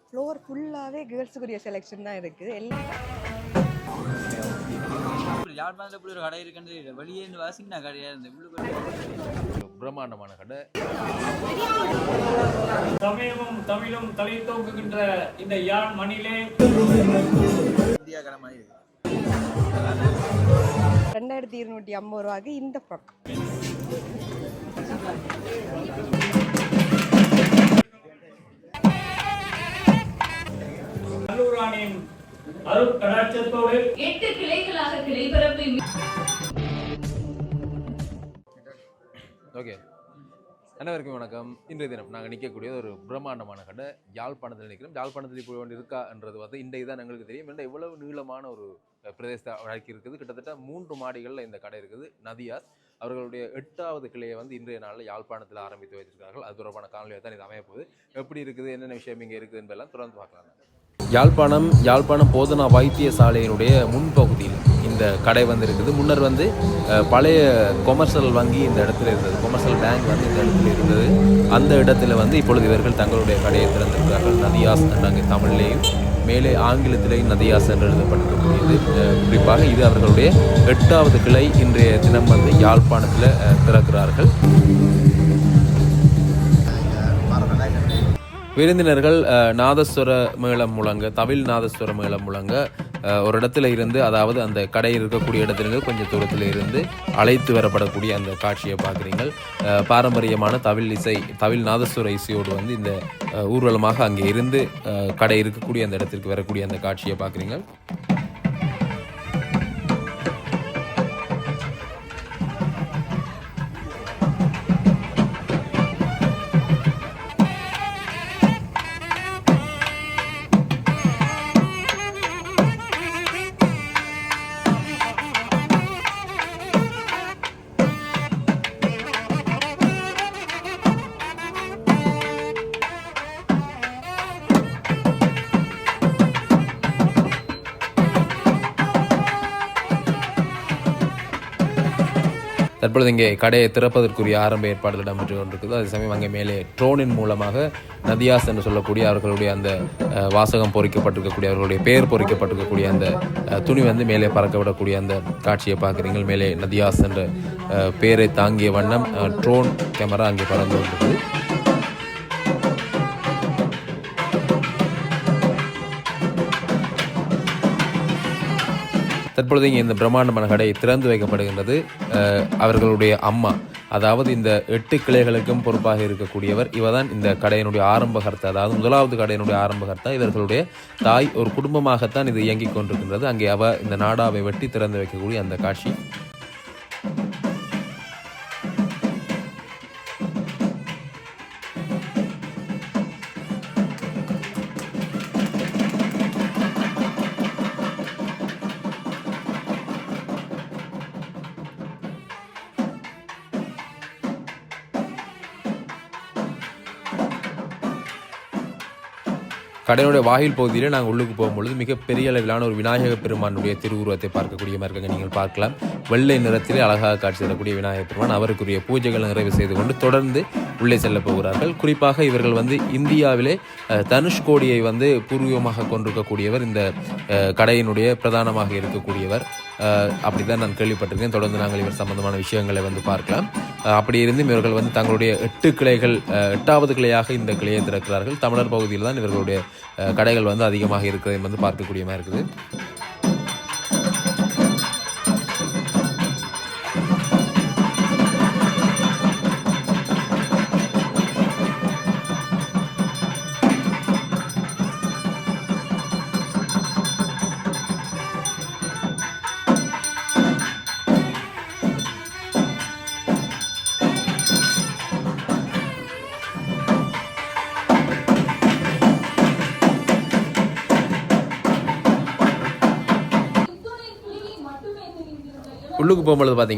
Floor ஃபுல்லாகவே கேர்ள்ஸுக்குரிய selection தான் இருக்குது எல்லாம் யாழ்ப்பாணத்தில் இப்படி ஒரு கடை இருக்குன்னு வெளியே இருந்து வாசிங்கன்னா கடையாக பிரம்மாண்டமான கடை. தமிழும் தமிழும் தலை தோக்குகின்ற இந்த யாழ் மண்ணிலே இந்தியா ரெண்டாயிரத்தி இருநூற்றி ஐம்பது ரூபாய்க்கு இந்த ஃப்ராக் நல்லூராணியின் அருள் கடாட்சத்தோடு எட்டு கிளைகளாக கிளைபரப்பை ஓகே. அனைவருக்கும் வணக்கம். இன்றைய தினம் நாங்கள் நிற்கக்கூடிய ஒரு பிரம்மாண்டமான கடை யாழ்ப்பாணத்தில் நிற்கிறோம் யாழ்ப்பாணத்தில் இப்போ ஒன்று இருக்கான்றது வந்து இன்றைக்கு தான் எங்களுக்கு தெரியும். என்ன இவ்வளவு நீளமான ஒரு அஹ், பிரதேச வழக்கு இருக்குது. கிட்டத்தட்ட மூன்று மாடிகளில் இந்த கடை இருக்குது. நதியாஸ் அவர்களுடைய எட்டாவது கிளையை வந்து இன்றைய நாளில் யாழ்ப்பாணத்தில் ஆரம்பித்து வைத்திருக்கிறார்கள். அது தொடர்பான காணொலியாக தான் இது அமைய போகுது. எப்படி இருக்குது என்னென்ன விஷயம் இங்கே இருக்குது என்பதெல்லாம் தொடர்ந்து பார்க்கலாம். யாழ்ப்பாணம் யாழ்ப்பாணம் போதனா வைத்தியசாலையினுடைய முன்பகுதியில் இந்த கடை வந்து இருக்குது முன்னர் வந்து பழைய கொமர்ஷியல் வங்கி இந்த இடத்துல இருந்தது. கொமர்ஷியல் பேங்க் வந்து இந்த இடத்துல இருந்தது. அந்த இடத்துல வந்து இப்பொழுது இவர்கள் தங்களுடைய கடையை திறந்திருக்கிறார்கள். நதியாஸ் என்றாங்க தமிழ்லேயும் மேலே ஆங்கிலத்திலேயும் நதியாஸ் என்று எழுதப்பட்டிருக்கக்கூடியது குறிப்பாக இது அவர்களுடைய எட்டாவது கிளை. இன்றைய தினம் வந்து யாழ்ப்பாணத்தில் திறக்கிறார்கள். விருந்தினர்கள் நாதஸ்வர மேளம் முழங்க தவில் நாதஸ்வர மேளம் முழங்க ஒரு இடத்துல இருந்து அதாவது அந்த கடை இருக்கக்கூடிய இடத்திலிருந்து கொஞ்சம் தூரத்தில் இருந்து அழைத்து வரப்படக்கூடிய அந்த காட்சியை பார்க்குறீங்க பாரம்பரியமான தவில் இசை தவில் நாதஸ்வர இசையோடு வந்து இந்த ஊர்வலமாக அங்கே இருந்து கடை இருக்கக்கூடிய அந்த இடத்திற்கு வரக்கூடிய அந்த காட்சியை பார்க்குறீங்க தற்பொழுது இங்கே கடையை திறப்பதற்குரிய ஆரம்ப ஏற்பாடுகள் நடைபெற்று கொண்டிருக்குது அதே சமயம் அங்கே மேலே ட்ரோனின் மூலமாக நதியாஸ் என்று சொல்லக்கூடிய அவர்களுடைய அந்த வாசகம் பொறிக்கப்பட்டிருக்கக்கூடிய அவர்களுடைய பெயர் பொறிக்கப்பட்டிருக்கக்கூடிய அந்த துணி வந்து மேலே பறக்க விடக்கூடிய அந்த காட்சியை பார்க்குறீங்க மேலே நதியாஸ் என்ற பெயரை தாங்கிய வண்ணம் ட்ரோன் கேமரா அங்கே பறந்து கொண்டிருக்குது தற்பொழுது இங்கே இந்த பிரம்மாண்டமான கடை திறந்து வைக்கப்படுகின்றது. அஹ், அவர்களுடைய அம்மா அதாவது இந்த எட்டு கிளைகளுக்கும் பொறுப்பாக இருக்கக்கூடியவர் இவதான் இந்த கடையினுடைய ஆரம்பகர்த்தா அதாவது முதலாவது கடையினுடைய ஆரம்பகர்த்தா இவர்களுடைய தாய் ஒரு குடும்பமாகத்தான் இது இயங்கிக் கொண்டிருக்கின்றது. அங்கே அவ இந்த நாடாவை வெட்டி திறந்து வைக்கக்கூடிய அந்த காட்சி. கடையினுடைய வாயில் பகுதியில் நாங்கள் உள்ளுக்கு போகும்பொழுது மிகப்பெரிய அளவிலான ஒரு விநாயக பெருமானுடைய திருவுருவத்தை பார்க்கக்கூடிய மாதிரி இருக்காங்க நீங்கள் பார்க்கலாம். வெள்ளை நிறத்திலே அழகாக காட்சி தரக்கூடிய விநாயக பெருமான் அவருக்குரிய பூஜைகளை நிறைவு செய்து கொண்டு தொடர்ந்து உள்ளே செல்ல போகிறார்கள். குறிப்பாக இவர்கள் வந்து இந்தியாவிலே தனுஷ்கோடியை வந்து பூர்வீகமாக கொண்டிருக்கக்கூடியவர் இந்த கடையினுடைய பிரதானமாக இருக்கக்கூடியவர். அப்படி அப்படிதான் நான் கேள்விப்பட்டிருக்கேன். தொடர்ந்து நாங்கள் இவர் சம்பந்தமான விஷயங்களை வந்து பார்க்கலாம். அப்படி இருந்தும் இவர்கள் வந்து தங்களுடைய எட்டு கிளைகள் எட்டாவது கிளையாக இந்த கிளையை திறக்கிறார்கள். தமிழர் பகுதியில் தான் இவர்களுடைய கடைகள் வந்து அதிகமாக இருக்கிறதை வந்து பார்க்கக்கூடியமாக இருக்குது.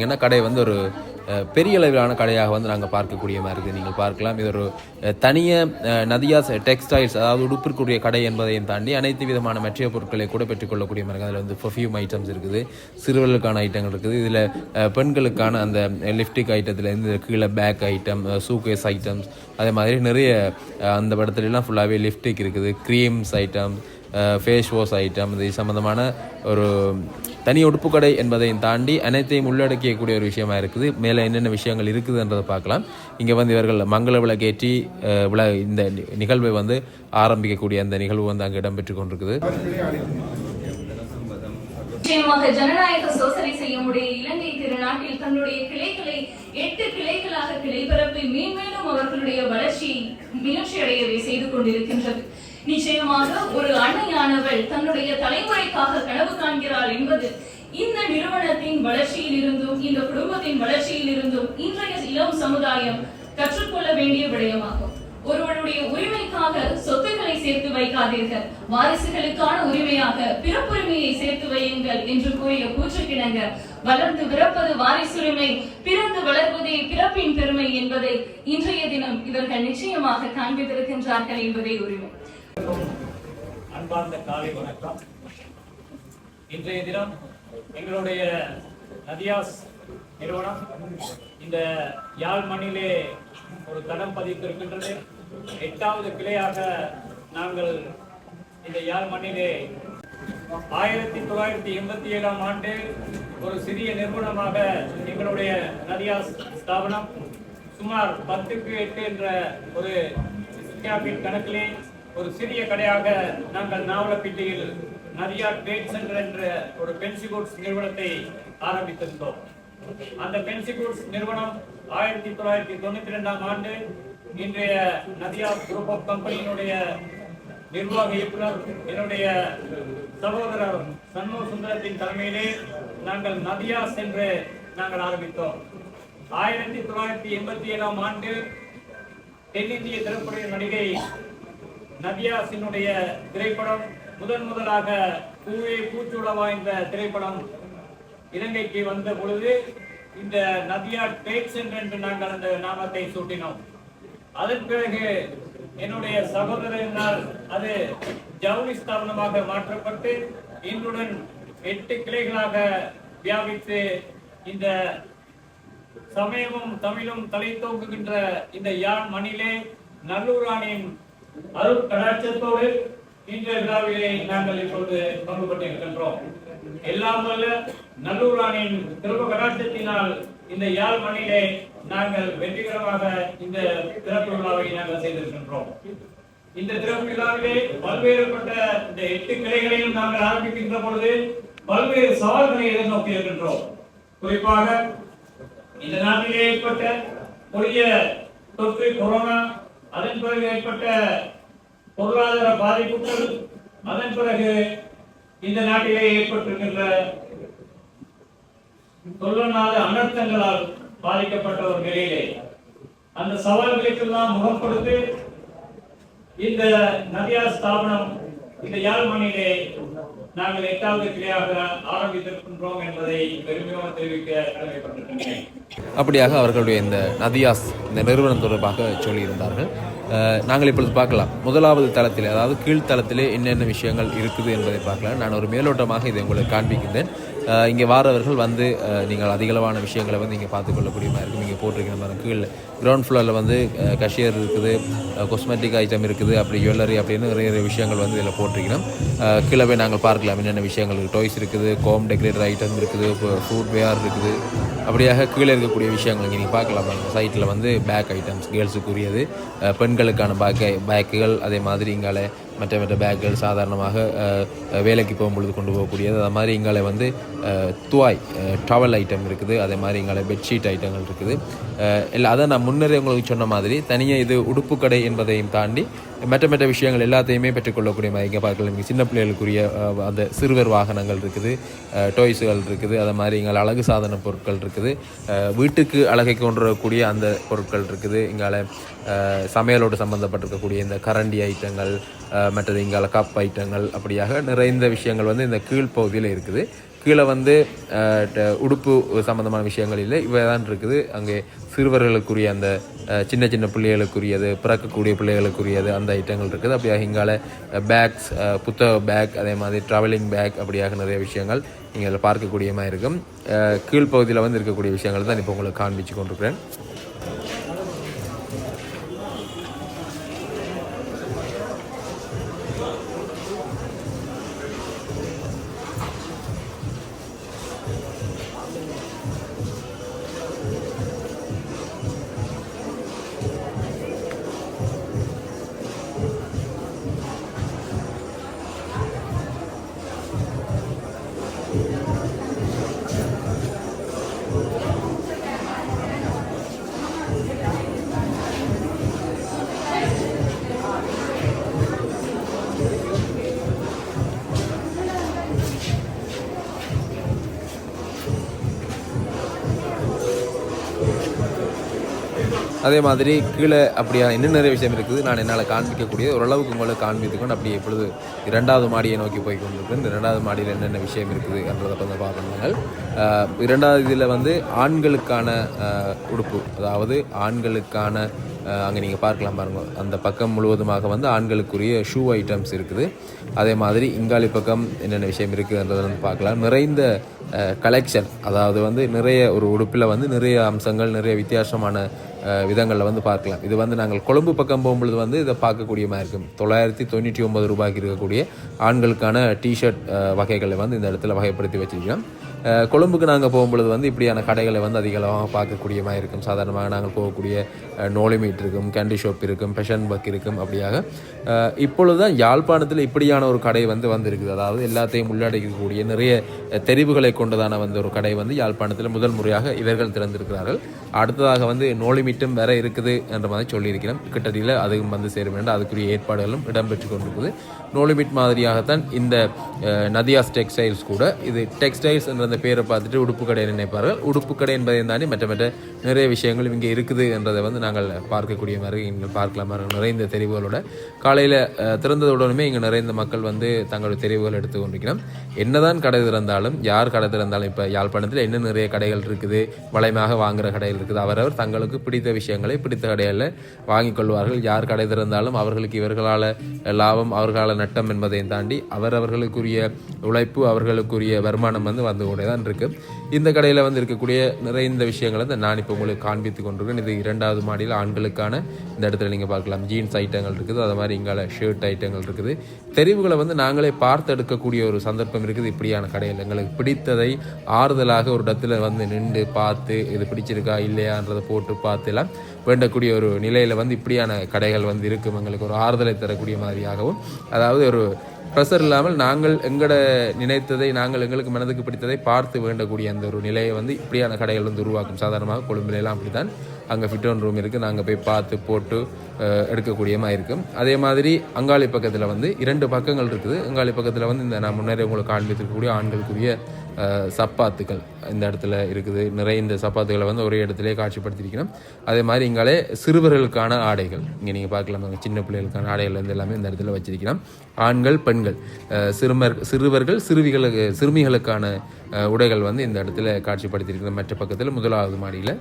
பார்த்தீங்கன்னா கடை வந்து ஒரு பெரிய அளவிலான கடையாக வந்து நாங்கள் பார்க்கக்கூடிய மாதிரி இருக்குது நீங்கள் பார்க்கலாம். இது ஒரு தனிய நதியா டெக்ஸ்டைல்ஸ் அதாவது உடுப்பிற்குரிய கடை என்பதையும் தாண்டி அனைத்து விதமான மெட்ரியல் பொருட்களை கூட பெற்றுக்கொள்ளக்கூடிய மாதிரி அதில் வந்து பர்ஃப்யூம் ஐட்டம்ஸ் இருக்குது சிறுவர்களுக்கான ஐட்டங்கள் இருக்குது. இதில் பெண்களுக்கான அந்த லிப்டிக் ஐட்டத்துலேருந்து கீழே பேக் ஐட்டம் சூகேஸ் ஐட்டம்ஸ் அதே மாதிரி நிறைய அந்த படத்துலலாம் ஃபுல்லாகவே லிப்டிக் இருக்குது. Creams item face wash item இது சம்மந்தமான ஒரு தனி உடுப்பு கடை என்பதையும் தாண்டி அனைத்தையும் உள்ளடக்கியக்கூடிய ஒரு விஷயமா இருக்குது. மேலே என்னென்ன விஷயங்கள் இருக்குதுன்றதை பார்க்கலாம். இங்கே வந்து இவர்கள் மங்கள விளக்கேற்றி அஹ், விழா இந்த நிகழ்வை வந்து ஆரம்பிக்கக்கூடிய அந்த நிகழ்வு வந்து அங்கே இடம்பெற்று கொண்டிருக்குது. நிச்சயமாக ஜனநாயக சோசனை செய்ய முடிய இலங்கை திருநாட்டில் தன்னுடைய கிளைகளை எட்டு கிளைகளாக கிளை பரப்பி மேன்மேலும் அவர்களுடைய வளர்ச்சியை முயற்சி அடையவே செய்து கொண்டிருக்கின்றது. நிச்சயமாக ஒரு அன்னையானவள் தன்னுடைய தலைமுறைக்காக கனவு காண்கிறாள் என்பது இந்த நிறுவனத்தின் வளர்ச்சியில் இருந்தும் இந்த குடும்பத்தின் வளர்ச்சியில் இருந்தும் இன்றைய இளம் சமுதாயம் கற்றுக்கொள்ள வேண்டிய விடயமாகும். ஒருவருடைய உரிமைக்காக சொத்துக்களை சேர்த்து வைக்காதீர்கள். வாரிசுகளுக்கான உரிமையாக பிறப்புரிமையை சேர்த்து வையுங்கள் என்று கூறிய கூற்றுக்கிணங்க வளர்ந்து பிறப்பது வாரிசுரிமை பிறந்து வளர்வதே பிறப்பின் பெருமை என்பதை இன்றைய தினம் இவர்கள் நிச்சயமாக காண்பித்திருக்கின்றார்கள் என்பதே உரிமை. அன்பார்ந்த காலை வணக்கம். இன்றைய தினம் எங்களுடைய நதியாஸ் நிறுவனம் இந்த யாழ் மண்ணிலே ஒரு தடம் பதித்திருக்கின்றது. எட்டாவது கிளையாக நாங்கள் இந்த யாழ் மண்ணிலே ஆயிரத்தி தொள்ளாயிரத்தி எண்பத்தி ஏழாம் ஆண்டு ஒரு சிறிய நிறுவனமாக எங்களுடைய நதியாஸ் ஸ்தாபனம் சுமார் பத்துக்கு எட்டு என்ற ஒரு கேபின் கணக்கிலே ஒரு சிறிய கடையாக நாங்கள் நாவலப்பிட்டியில் நதியா பேட் சென்டர் என்ற ஒரு பென்சி குட்ஸ் நிறுவனத்தை ஆரம்பித்திருந்தோம். அந்த பென்சி குட்ஸ் நிறுவனம் ஆயிரத்தி தொள்ளாயிரத்தி தொண்ணூத்தி ரெண்டாம் ஆண்டு இன்றைய நதியா குரூப் ஆஃப் கம்பெனியினுடைய நிர்வாக இயக்குனர் என்னுடைய சகோதரர் சண்முக சுந்தரத்தின் தலைமையிலே நாங்கள் நதியாஸ் என்று நாங்கள் ஆரம்பித்தோம். ஆயிரத்தி தொள்ளாயிரத்தி எண்பத்தி ஏழாம் ஆண்டு தென்னிந்திய திரைப்பட நடிகை நவ்யாசினுடைய திரைப்படம் முதன் முதலாக பூவே பூச்சுடவா வாய்ந்த திரைப்படம் இலங்கைக்கு வந்த பொழுது இந்த நதியா ட்ரேட் என்று நாங்கள் அந்த நாமத்தை சூட்டினோம். அதன் பிறகு என்னுடைய சகோதரனால் அது ஜவுளி ஸ்தாபனமாக மாற்றப்பட்டு இன்றுடன் எட்டு கிளைகளாக வியாபித்து இந்த சமயமும் தமிழும் தலை தோங்குகின்ற இந்த யாழ் மணிலே நல்லூராணியின் அருள் கடாட்சத்தோடு இன்றைய விழாவிலே நாங்கள் இப்பொழுது பங்கு பெற்றிருக்கின்றோம் எல்லாம் வல்ல நல்லூரானின் திரும்ப கடாட்சத்தினால் இந்த யாழ் மண்ணிலே நாங்கள் வெற்றிகரமாக இந்த திறப்பு விழாவை நாங்கள் செய்திருக்கின்றோம். இந்த திறப்பு விழாவிலே பல்வேறுபட்ட இந்த எட்டு கிளைகளையும் நாங்கள் ஆரம்பிக்கின்ற பொழுது பல்வேறு சவால்களை எதிர்நோக்கி இருக்கின்றோம். குறிப்பாக இந்த நாட்டிலே ஏற்பட்ட கொடிய தொற்று கொரோனா அதன் பிறகு ஏற்பட்ட பொருளாதார பாதிப்புகள் அதன் பிறகு இந்த நாட்டிலே ஏற்பட்டிருக்கின்ற சொல்லனாத அனர்த்தங்களால் பாதிக்கப்பட்ட ஒரு நிலையிலே அந்த சவால்களுக்கெல்லாம் முகம் கொடுத்து இந்த நதியா ஸ்தாபனம் இந்த யாழ்மணியிலே நாங்கள் எட்டாவது கிளையாக ஆரம்பித்திருக்கின்றோம் என்பதை பெருமையோடு தெரிவிக்க கடமைப்பட்டிருக்கின்றேன். அப்படியாக அவர்களுடைய இந்த நதியாஸ் இந்த நிறுவனம் தொடர்பாக சொல்லியிருந்தார்கள். அஹ், நாங்கள் இப்பொழுது பார்க்கலாம். முதலாவது தளத்தில் அதாவது கீழ்த்தளத்திலே என்னென்ன விஷயங்கள் இருக்குது என்பதை பார்க்கலாம். நான் ஒரு மேலோட்டமாக இதை உங்களுக்கு காண்பிக்கின்றேன். இங்கே வாரவர்கள் வந்து நீங்கள் அதிகளவான விஷயங்களை வந்து இங்கே பார்த்துக்கொள்ளக்கூடிய மாதிரி இருக்கும். இங்கே போட்டிருக்கிற மாதிரி கீழே கிரவுண்ட் ஃப்ளோரில் வந்து கஷியர் இருக்குது கொஸ்மெட்டிக் ஐட்டம் இருக்குது அப்படி ஜுவல்லரி அப்படின்னு நிறைய நிறைய விஷயங்கள் வந்து இதில் போட்டிருக்கணும். கீழே போய் நாங்கள் பார்க்கலாம் என்னென்ன விஷயங்கள் இருக்குது. டாய்ஸ் இருக்குது கோம் டெக்கரேட்டர் ஐட்டம் இருக்குது ஃபுட் வேர் இருக்குது. அப்படியாக கீழே இருக்கக்கூடிய விஷயங்கள் நீங்கள் பார்க்கலாம். சைட்டில் வந்து பேக் ஐட்டம்ஸ் கேர்ள்ஸுக்குரியது பெண்களுக்கான பேக் பேக்குகள் அதே மாதிரி இங்கால மற்ற மற்ற பேக்குகள் சாதாரணமாக அஹ், வேலைக்கு போகும்பொழுது கொண்டு போகக்கூடியது. அது மாதிரி எங்களை வந்து அஹ், துவாய் டவல் ஐட்டம் இருக்குது. அதே மாதிரி எங்களை பெட்ஷீட் ஐட்டங்கள் இருக்குது. இல்லை அதை நான் முன்னரே உங்களுக்கு சொன்ன மாதிரி தனியாக இது உடுப்பு கடை என்பதையும் தாண்டி மற்ற மற்ற விஷயங்கள் எல்லாத்தையுமே பெற்றுக்கொள்ளக்கூடிய மாதிரி இங்கே பார்க்கலாம் இங்கே சின்ன பிள்ளைகளுக்குரிய அந்த சிறுவர் வாகனங்கள் இருக்குது டாய்ஸுகள் இருக்குது அது மாதிரி இங்கே அழகு சாதன பொருட்கள் இருக்குது வீட்டுக்கு அழகை கொண்டு வரக்கூடிய அந்த பொருட்கள் இருக்குது இங்கால சமையலோடு சம்மந்தப்பட்டிருக்கக்கூடிய இந்த கரண்டி ஐட்டங்கள் மற்றது இங்கால கப் ஐட்டங்கள் அப்படியாக நிறைந்த விஷயங்கள் வந்து இந்த கீழ்ப்பகுதியில் இருக்குது. கீழே வந்து ட- உடுப்பு சம்மந்தமான விஷயங்கள் இல்லை. இவை தான் இருக்குது. அங்கே சிறுவர்களுக்குரிய அந்த சின்ன சின்ன பிள்ளைகளுக்குரியது பிறக்கக்கூடிய பிள்ளைகளுக்குரியது அந்த ஐட்டங்கள் இருக்குது. அப்படியாக இங்கால பேக்ஸ் புத்தக பேக் அதே மாதிரி ட்ராவலிங் பேக் அப்படியாக நிறைய விஷயங்கள் இங்கே பார்க்கக்கூடியமாக இருக்கும். கீழ்ப்பகுதியில் வந்து இருக்கக்கூடிய விஷயங்கள் தான் இப்போ உங்களுக்கு காண்பிச்சு கொண்டிருக்கிறேன். அதே மாதிரி கீழே அப்படியா இன்னும் நிறைய விஷயம் இருக்குது. நான் என்னால் காண்பிக்கக்கூடிய ஓரளவுக்கு உங்களை காண்பித்துக்கொண்டு அப்படி எப்பொழுது இரண்டாவது மாடியை நோக்கி போய் கொண்டிருக்கேன் இந்த இரண்டாவது மாடியில் என்னென்ன விஷயம் இருக்குது என்றதை வந்து பார்க்கணுங்கள் இரண்டாவது இதில் வந்து ஆண்களுக்கான உடுப்பு. அதாவது ஆண்களுக்கான அங்கே நீங்கள் பார்க்கலாம் பாருங்க. அந்த பக்கம் முழுவதுமாக வந்து ஆண்களுக்குரிய ஷூ ஐட்டம்ஸ் இருக்குது. அதே மாதிரி இங்காலி பக்கம் என்னென்ன விஷயம் இருக்குதுன்றதை வந்து பார்க்கலாம். நிறைந்த கலெக்ஷன் அதாவது வந்து நிறைய ஒரு உடுப்பில் வந்து நிறைய அம்சங்கள் நிறைய வித்தியாசமான விதங்களில் வந்து பார்க்கலாம். இது வந்து நாங்கள் கொழும்பு பக்கம் போகும்பொழுது வந்து இதை பார்க்கக்கூடிய மாதிரி இருக்கும். தொள்ளாயிரத்தி தொண்ணூற்றி ஒம்பது ரூபாய்க்கு இருக்கக்கூடிய ஆண்களுக்கான டிஷர்ட் வகைகளை வந்து இந்த இடத்துல வகைப்படுத்தி வச்சிருக்கிறோம். கொழும்புக்கு நாங்கள் போகும்பொழுது வந்து இப்படியான கடைகளை வந்து அதிகளவாக பார்க்கக்கூடிய மாதிரி இருக்கும். சாதாரணமாக நாங்கள் போகக்கூடிய நோலிமீட் இருக்கும் கேண்டி ஷாப் இருக்கும் பெஷன் பக் இருக்கும் அப்படியாக. இப்பொழுது தான் யாழ்ப்பாணத்தில் இப்படியான ஒரு கடை வந்து வந்திருக்குது. அதாவது எல்லாத்தையும் உள்ளடக்கக்கூடிய நிறைய தெரிவுகளை கொண்டதான வந்து ஒரு கடை வந்து யாழ்ப்பாணத்தில் முதல் முறையாக இவர்கள் திறந்திருக்கிறார்கள். அடுத்ததாக வந்து நோலிமீட் நோலிமீட்டும் வேற இருக்குது என்ற மாதிரி சொல்லியிருக்கிறோம் கிட்டத்தில் அதுவும் வந்து சேரும் வேண்டும். அதுக்குரிய ஏற்பாடுகளும் இடம்பெற்று கொண்டிருக்குது. நோலிமிட் மாதிரியாகத்தான் இந்த நதியாஸ் டெக்ஸ்டைல்ஸ் கூட இது டெக்ஸ்டைல்ஸ் என்ற அந்த பேரை பார்த்துட்டு உடுப்பு கடை நினைப்பார்கள். உடுப்பு கடை என்பதை தாண்டி மற்ற மற்ற நிறைய விஷயங்கள் இங்கே இருக்குது என்றதை வந்து நாங்கள் பார்க்கக்கூடிய மாதிரி இங்கே பார்க்கலாம். நிறைந்த தெரிவுகளோட காலையில் திறந்ததுடனுமே இங்கே நிறைந்த மக்கள் வந்து தங்களுடைய தெரிவுகள் எடுத்து கொண்டிருக்கிறோம். என்னதான் கடை திறந்தாலும் யார் கடை திறந்தாலும் இப்போ யாழ்ப்பாணத்தில் என்ன நிறைய கடைகள் இருக்குது வளையமாக வாங்குகிற கடைகள் இருக்குது அவரவர் தங்களுக்கு பிடித்த விஷயங்களை பிடித்த கடையில் வாங்கிக் கொள்வார்கள். யார் கடை திறந்தாலும் அவர்களுக்கு இவர்களால் லாபம் அவர்களால் நட்டம் என்பதையும் தாண்டி அவரவர்களுக்குரிய உழைப்பு அவர்களுக்குரிய வருமானம் வந்து வந்து கூட தான் இருக்குது இந்த கடையில் வந்து இருக்கக்கூடிய நிறைந்த விஷயங்களை வந்து நான் இப்போ உங்களுக்கு காண்பித்து கொண்டிருக்கேன் இது இரண்டாவது மாடியில் ஆண்களுக்கான இந்த இடத்துல நீங்கள் பார்க்கலாம். ஜீன்ஸ் ஐட்டங்கள் இருக்குது. அது மாதிரி இங்கால ஷர்ட் ஐட்டங்கள் இருக்குது. தெரிவுகளை வந்து நாங்களே பார்த்து எடுக்கக்கூடிய ஒரு சந்தர்ப்பம் இருக்குது. இப்படியான கடையில் எங்களுக்கு பிடித்ததை ஆறுதலாக ஒரு இடத்துல வந்து நின்று பார்த்து இது பிடிச்சிருக்கா இல்லையான்றதை போட்டு பார்த்து எல்லாம் வேண்டக்கூடிய ஒரு நிலையில் வந்து இப்படியான கடைகள் வந்து இருக்கும். எங்களுக்கு ஒரு ஆறுதலை தரக்கூடிய மாதிரியாகவும் அதாவது ஒரு ப்ரெஷர் இல்லாமல் நாங்கள் எங்களோட நினைத்ததை நாங்கள் எங்களுக்கு மனதுக்கு பிடித்ததை பார்த்து வேண்டக்கூடிய அந்த ஒரு நிலையை வந்து இப்படியான கடைகள் வந்து உருவாக்கும். சாதாரணமாக கொழும்புலையெல்லாம் அப்படி தான் அங்கே ஃபிட் ரூம் இருக்குது நாங்கள் போய் பார்த்து போட்டு எடுக்கக்கூடியமாக இருக்கும். அதே மாதிரி அங்காளி பக்கத்தில் வந்து இரண்டு பக்கங்கள் இருக்குது. அங்காளி பக்கத்தில் வந்து இந்த நான் முன்னரே உங்களுக்கு காண்பித்திருக்கக்கூடிய ஆண்களுக்குரிய சப்பாத்துக்கள் இந்த இடத்துல இருக்குது. நிறைய இந்த சப்பாத்துகளை வந்து ஒரே இடத்துல காட்சிப்படுத்தியிருக்கணும் அதே மாதிரி இங்காலே சிறுவர்களுக்கான ஆடைகள். இங்கே நீங்கள் பார்க்கலாம் சின்ன பிள்ளைகளுக்கான ஆடைகள் வந்து எல்லாமே இந்த இடத்துல வச்சிருக்கலாம் ஆண்கள் பெண்கள். சிறுமர் சிறுவர்கள் சிறுவிகளுக்கு சிறுமிகளுக்கான உடைகள் வந்து இந்த இடத்துல காட்சிப்படுத்தியிருக்கிறோம். மற்ற பக்கத்தில் முதலாவது மாடியில்.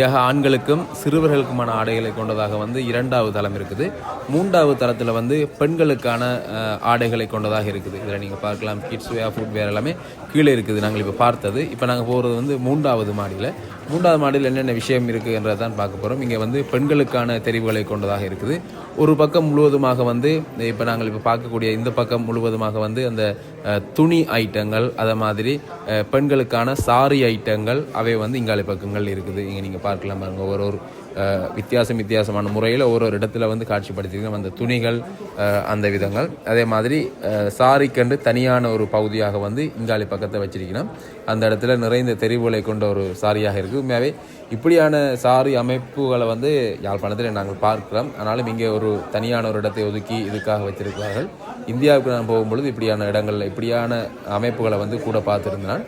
அப்படியாக ஆண்களுக்கும் சிறுவர்களுக்குமான ஆடைகளை கொண்டதாக வந்து இரண்டாவது தளம் இருக்குது. மூன்றாவது தளத்தில் வந்து பெண்களுக்கான ஆடைகளை கொண்டதாக இருக்குது. இதில் நீங்கள் பார்க்கலாம் கிட்ஸ் வேர் ஃபுட் வேர் எல்லாமே கீழே இருக்குது. நாங்கள் இப்போ பார்த்தது. இப்போ நாங்கள் போகிறது வந்து மூன்றாவது மாடியில். மூன்றாவது மாடியில் என்னென்ன விஷயம் இருக்குன்றதை தான் பார்க்க போகிறோம் இங்கே வந்து பெண்களுக்கான தெரிவுகளை கொண்டதாக இருக்குது. ஒரு பக்கம் முழுவதுமாக வந்து இப்போ நாங்கள் இப்போ பார்க்கக்கூடிய இந்த பக்கம் முழுவதுமாக வந்து அந்த துணி ஐட்டங்கள் அதை மாதிரி பெண்களுக்கான சாரி ஐட்டங்கள் அவை வந்து இங்காலை பக்கங்கள் இருக்குது. இங்கே நீங்கள் பார்க்கலாம் பாருங்கள் ஒரு ஒரு வித்தியாசம் வித்தியாசமான முறையில் ஒரு ஒரு இடத்துல வந்து காட்சிப்படுத்தியிருக்கோம். அந்த துணிகள் அந்த விதங்கள். அதே மாதிரி சாரிக்கண்டு தனியான ஒரு பகுதியாக வந்து இங்காலி பக்கத்தை வச்சிருக்கணும். அந்த இடத்துல நிறைந்த தெரிவுகளை கொண்ட ஒரு சாரியாக இருக்குது உண்மையாகவே இப்படியான சாரி அமைப்புகளை வந்து யாழ்ப்பாணத்தில் நாங்கள் பார்க்கிறோம். ஆனாலும் இங்கே ஒரு தனியான ஒரு இடத்தை ஒதுக்கி இதுக்காக வச்சிருக்கிறார்கள். இந்தியாவுக்கு நான் போகும்பொழுது இப்படியான இடங்களில் இப்படியான அமைப்புகளை வந்து கூட பார்த்துருந்தான்.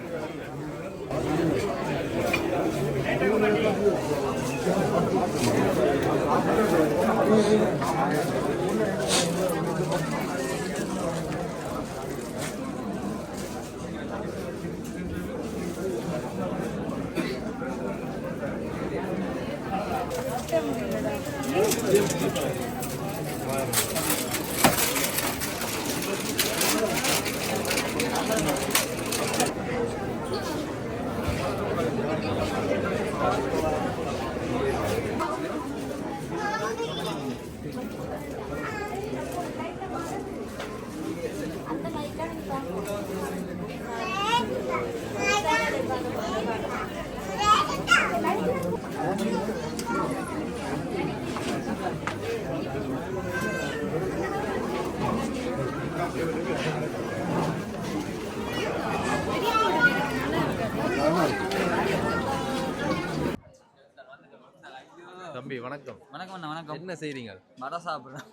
தம்பி வணக்கம். வணக்கம் அண்ணா வணக்கம். என்ன செய்றீங்க? வடை சாப்பிட்றேன்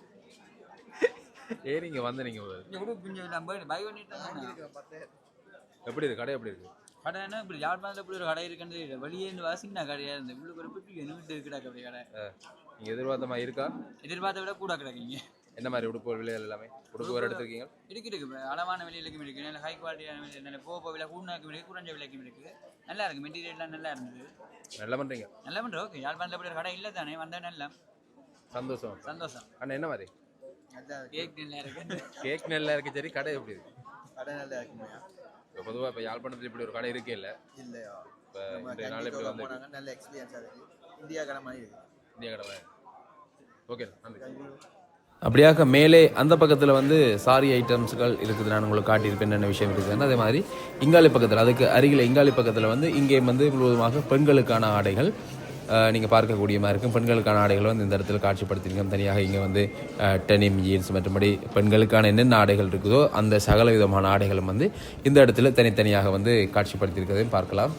ஏறிங்க வந்து நீங்க எப்படி இருக்கு? கடை எப்படி இருக்கு? கடை என்ன? இப்படி யாழ்ப்பாணத்தில் இப்படி ஒரு கடை இருக்குன்னு தெரியல. வெளியே இருந்து வாசிங்கன்னா கடையாக இருந்து உள்ளுக்கு ஒரு பிட்டு வீட்டு இருக்குடா அப்படி கடை. நீங்க எதிர்பார்த்த மாதிரி இருக்கா? எதிர்பார்த்த விட கூட கிடக்குங்க. என்ன மாதிரி உடுப்பு விலைகள் எல்லாமே? உடுப்பு வேறு எடுத்திருக்கீங்க? இருக்கு இருக்கு. அளவான விலையிலக்கும் இருக்கு நல்ல ஹை குவாலிட்டியான விலை நல்ல போக விலை கூடுனாக்கும் இருக்கு குறைஞ்ச விலைக்கும் இருக்கு. நல்லா இருக்கு. மெட்டீரியல்லாம் நல்லா இருந்தது. நல்லா பண்றீங்க? நல்லா பண்ணுறோம் ஓகே. யாழ்ப்பாணத்தில் இப்படி ஒரு கடை இல்லை தானே. வந்தா நல்லா. சந்தோஷம். சந்தோஷம். அண்ணா என்ன மாதிரி? கேக் நல்லா இருக்கு. கேக் நல்லா இருக்கு சரி கடை எப்படி இருக்கு? கடை நல்லா இருக்குமையா. இப்போ பொதுவாக இப்போ யாழ்ப்பாணத்தில் இப்படி ஒரு கடை இருக்கே இல்லை? இல்லையா? இப்போ இன்றைய நாள் இப்படி வந்து நல்ல எக்ஸ்பீரியன்ஸாக இந்தியா கடை மாதிரி இருக்கு. இந்தியா கடை ஓகே நன்றி. அப்படியாக மேலே அந்த பக்கத்தில் வந்து சாரி ஐட்டம்ஸ்கள் இருக்குது. நான் உங்களுக்கு காட்டியிருப்பேன் என்னென்ன விஷயம் இருக்குதுன்னு. அதே மாதிரி இங்காலி பக்கத்தில் அதுக்கு அருகில் இங்காலி பக்கத்தில் வந்து இங்கே வந்து முழுவதுமாக பெண்களுக்கான ஆடைகள். நீங்கள் பார்க்கக்கூடிய மாதிரி இருக்கும். பெண்களுக்கான ஆடைகள் வந்து இந்த இடத்துல காட்சிப்படுத்தியிருக்கோம் தனியாக இங்கே வந்து டெனிம் ஜீன்ஸ் மற்றபடி பெண்களுக்கான என்னென்ன ஆடைகள் இருக்குதோ அந்த சகல விதமான ஆடைகளும் வந்து இந்த இடத்துல தனித்தனியாக வந்து காட்சிப்படுத்தியிருக்கிறதையும் பார்க்கலாம்.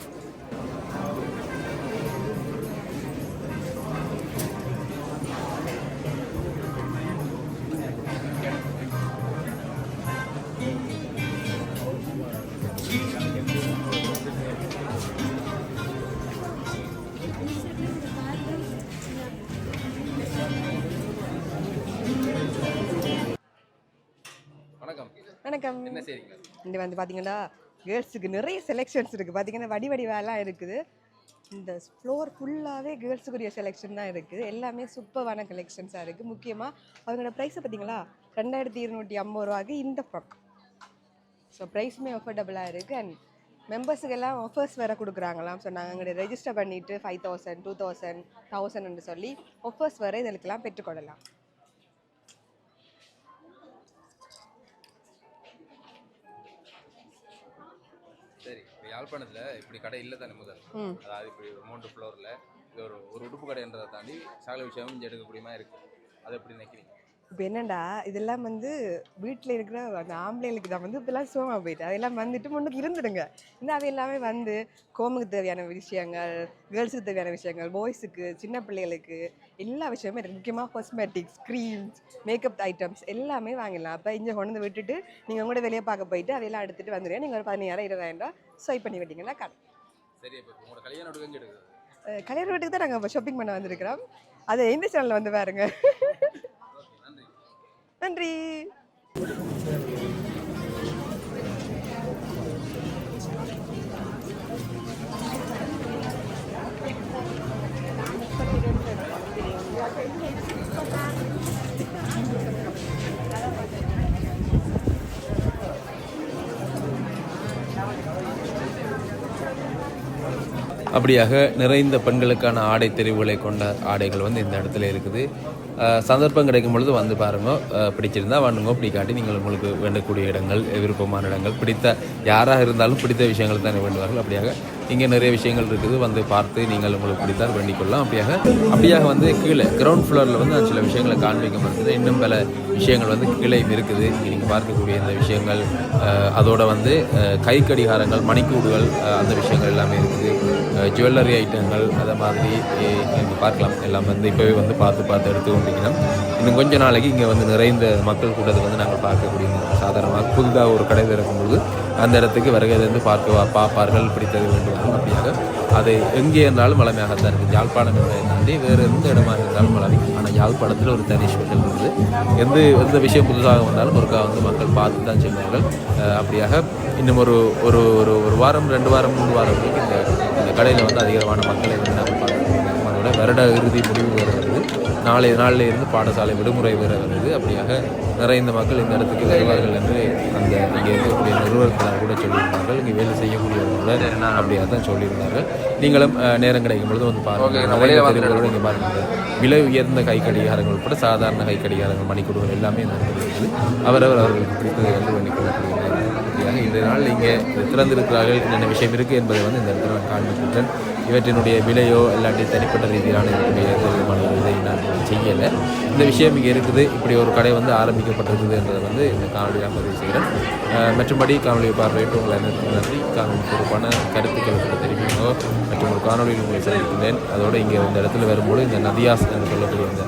வணக்கம். வணக்கம். என்ன செய்றீங்க? இங்கே வந்து பார்த்தீங்கன்னா கேர்ள்ஸுக்கு நிறைய செலெக்ஷன்ஸ் இருக்குது பார்த்தீங்கன்னா வடி வடிவாலாம் இருக்குது. இந்த ஃப்ளோர் ஃபுல்லாகவே கேர்ள்ஸுக்குரிய செலெக்ஷன் தான் இருக்குது எல்லாமே சூப்பரான கலெக்ஷன்ஸாக இருக்குது முக்கியமாக அவங்களோட ப்ரைஸை பார்த்தீங்களா ரெண்டாயிரத்தி இருநூற்றி ஐம்பது ரூபாய்க்கு இந்த ஃப்ராக் ஸோ ப்ரைஸுமே அஃபோர்டபுளாக இருக்குது அண்ட் மெம்பர்ஸுக்கு எல்லாம் ஆஃபர்ஸ் வேறு கொடுக்குறாங்களாம். ஸோ நாங்கள் அங்கே ரெஜிஸ்டர் பண்ணிவிட்டு ஃபைவ் தௌசண்ட் டூ தௌசண்ட் தௌசண்ட்னு சொல்லி ஆஃபர்ஸ் வேறு இதற்கெல்லாம் பெற்றுக்கொள்ளலாம் யாழ்ப்பாணத்தில் இப்படி கடை இல்லை தானே முதல் அதாவது இப்படி மூன்று ஃப்ளோரில் இது ஒரு ஒரு உடுப்பு கடைன்றதை தாண்டி சகல விஷயமும் இங்கே எடுக்கக்கூடியமா இருக்குது அது எப்படி நினைக்கிறீங்க? இப்போ என்னடா இதெல்லாம் வந்து வீட்டில் இருக்கிற அந்த ஆம்பளைங்களுக்கு தான் வந்து இப்பெல்லாம் சோமா போயிட்டு அதெல்லாம் வந்துட்டு முன்னுக்கு இருந்துடுங்க. இந்த அது எல்லாமே வந்து கோமுக்கு தேவையான விஷயங்கள் கேர்ள்ஸுக்கு தேவையான விஷயங்கள் பாய்ஸுக்கு சின்ன பிள்ளைகளுக்கு எல்லா விஷயமே இருக்குது முக்கியமாக காஸ்மெட்டிக்ஸ் க்ரீம்ஸ் மேக்கப் ஐட்டம்ஸ் எல்லாமே வாங்கிடலாம். அப்போ இங்கே கொண்டு வந்து விட்டுட்டு நீங்கள் உங்களோட வெளியே பார்க்க போயிட்டு அதையெல்லாம் எடுத்துகிட்டு வந்துடுங்க. நீங்கள் ஒரு பதினாயிரம் இருபதாயிரம் ஸ்வைப் பண்ணி விட்டீங்கன்னா கடை சரி இப்போ உங்களோட கல்யாணம் எடுக்க எங்கே எடுக்குது கல்யாண வீட்டுக்கு தான் நாங்கள் ஷாப்பிங் பண்ண வந்திருக்கிறோம். அது எந்த சேனலில் வந்து பாருங்க. நன்றி. அப்படியாக நிறைந்த பெண்களுக்கான ஆடை தெரிவுகளை கொண்ட ஆடைகள் வந்து இந்த இடத்துல இருக்குது. சந்தர்ப்பம் கிடைக்கும் பொழுது வந்து பாருங்க பிடிச்சிருந்தா வாங்குங்க பிடிக்காட்டி நீங்கள் உங்களுக்கு வேண்டக்கூடிய இடங்கள் விருப்பமான இடங்கள் பிடித்த யாராக இருந்தாலும் பிடித்த விஷயங்கள் தான் வேண்டுவார்கள். அப்படியாக இங்கே நிறைய விஷயங்கள் இருக்குது. வந்து பார்த்து நீங்கள் உங்களுக்கு பிடித்தால் பண்ணிக்கொள்ளலாம் அப்படியாக அப்படியாக வந்து கீழே கிரவுண்ட் ஃப்ளோரில் வந்து சில விஷயங்களை காண்பிக்க இன்னும் பல விஷயங்கள் வந்து கீழே இருக்குது. நீங்கள் பார்க்கக்கூடிய இந்த விஷயங்கள் அதோட வந்து கை கடிகாரங்கள் மணிக்கூடுகள் அந்த விஷயங்கள் எல்லாமே இருக்குது. ஜுவல்லரி ஐட்டங்கள் அதை மாதிரி நீங்கள் பார்க்கலாம். எல்லாம் வந்து இப்போவே வந்து பார்த்து பார்த்து எடுத்து கொண்டிருக்கணும் இன்னும் கொஞ்ச நாளைக்கு இங்கே வந்து நிறைந்த மக்கள் கூட்டத்தை வந்து நாங்கள் பார்க்கக்கூடிய சாதாரணமாக புதிதாக ஒரு கடை திறக்கும்போது அந்த இடத்துக்கு வருகை பார்க்க பார்ப்பார்கள் பிடித்தது வேண்டுவார்கள் அப்படியாக அது எங்கே இருந்தாலும் வளமையாகத்தான் இருக்குது யாழ்ப்பாணம் என்பதை தாண்டி வேறு எந்த இடமாக இருந்தாலும் வளமை ஆனால் யாழ்ப்பாணத்தில் ஒரு தனி ஸ்பெஷல் இருக்குது எந்த எந்த விஷயம் புதுசாக வந்தாலும் ஒருக்கா வந்து மக்கள் பார்த்து தான் செல்வார்கள் அப்படியாக இன்னும் ஒரு ஒரு ஒரு ஒரு வாரம் ரெண்டு வாரம் மூணு வாரம் வரைக்கும் இந்த இந்த கடையில் வந்து அதிகமான மக்களை வந்து நாளைய நாளில் இருந்து பாடசாலை விடுமுறை வேறு வருது. அப்படியாக நிறைந்த மக்கள் இந்த இடத்துக்கு வருவார்கள் என்று அந்த இங்கே இருக்கக்கூடிய நிறுவனத்தினர் கூட சொல்லியிருந்தார்கள். இங்கே வேலை செய்யக்கூடியவர்கள் கூட அப்படியாக தான் சொல்லியிருந்தார்கள். நீங்களும் நேரம் கிடைக்கும் பொழுது வந்து பாருங்கள். இங்கே பாருங்கள். விலை உயர்ந்த கை கடிகாரங்கள் உட்பட சாதாரண கை கடிகாரங்கள் மணிக்கூடுகள் எல்லாமே இந்த இடத்துல இருக்குது. அவரவர் அவர்களுக்கு பிடித்ததை வந்து அப்படியாக இன்றைய நாள் இங்கே திறந்திருக்கிறார்கள். என்னென்ன விஷயம் இருக்குது என்பதை வந்து இந்த இடத்துல நான் காண்பிக்கின்றேன் இவற்றினுடைய விலையோ இல்லாட்டி தனிப்பட்ட ரீதியிலான இருக்கக்கூடிய விதமான இதை நான் செய்யலை. இந்த விஷயம் இங்கே இருக்குது. இப்படி ஒரு கடை வந்து ஆரம்பிக்கப்பட்டிருக்குது என்றதை வந்து இந்த காணொலியாக பதிவு செய்கிறேன். மற்றபடி மற்றும்படி காணொலியை பார்வையிட்டு உங்களை நன்றி. காணொலி பொறுப்பான கருத்துக்கள் கூட மற்றும் ஒரு காணொலியில் உங்களை சந்திக்கின்றேன். அதோடு இங்கே இந்த இடத்துல வரும்போது இந்த நதியாஸ் என்று சொல்லக்கூடிய இந்த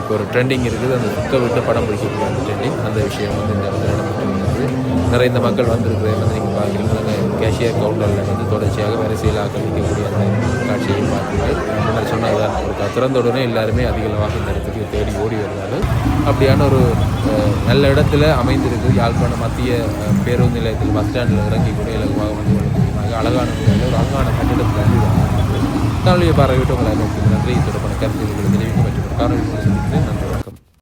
இப்போ ஒரு ட்ரெண்டிங் இருக்குது. அந்த சுத்த விட்டு படம் பிடிக்கக்கூடிய அந்த ட்ரெண்டிங் அந்த விஷயம் வந்து இந்த இடத்துல நடந்துட்டு இந்த மக்கள் வந்திருக்கிறத வந்து நீங்கள் பார்க்குறீங்க. கேஷியர் கவுண்டரில் வந்து தொடர்ச்சியாக வரிசையில் ஆக்கிரமிக்கக்கூடிய அந்த காட்சியை பார்க்கிறீர்கள் முன்னர் சொன்னதுதான் ஒரு திறந்த உடனே எல்லாருமே அதிகமாக இந்த இடத்துக்கு தேடி ஓடி வருவார்கள். அப்படியான ஒரு நல்ல இடத்துல அமைந்திருக்கு. யாழ்ப்பாணம் மத்திய பேருந்து நிலையத்தில் பஸ் ஸ்டாண்டில் இறங்கி கூட இலகுவாக வந்து கொள்ளக்கூடியமாக அழகான முறையில் ஒரு அழகான கட்டிடத்தில் வந்து இது அமைந்திருக்கு. பார்வையிட்டு உங்களை அனைவருக்கும் நன்றி. தொடர்பான கருத்துக்களை தெரிவிக்க மற்றும் காரணம் சந்திக்கிறேன். நன்றி.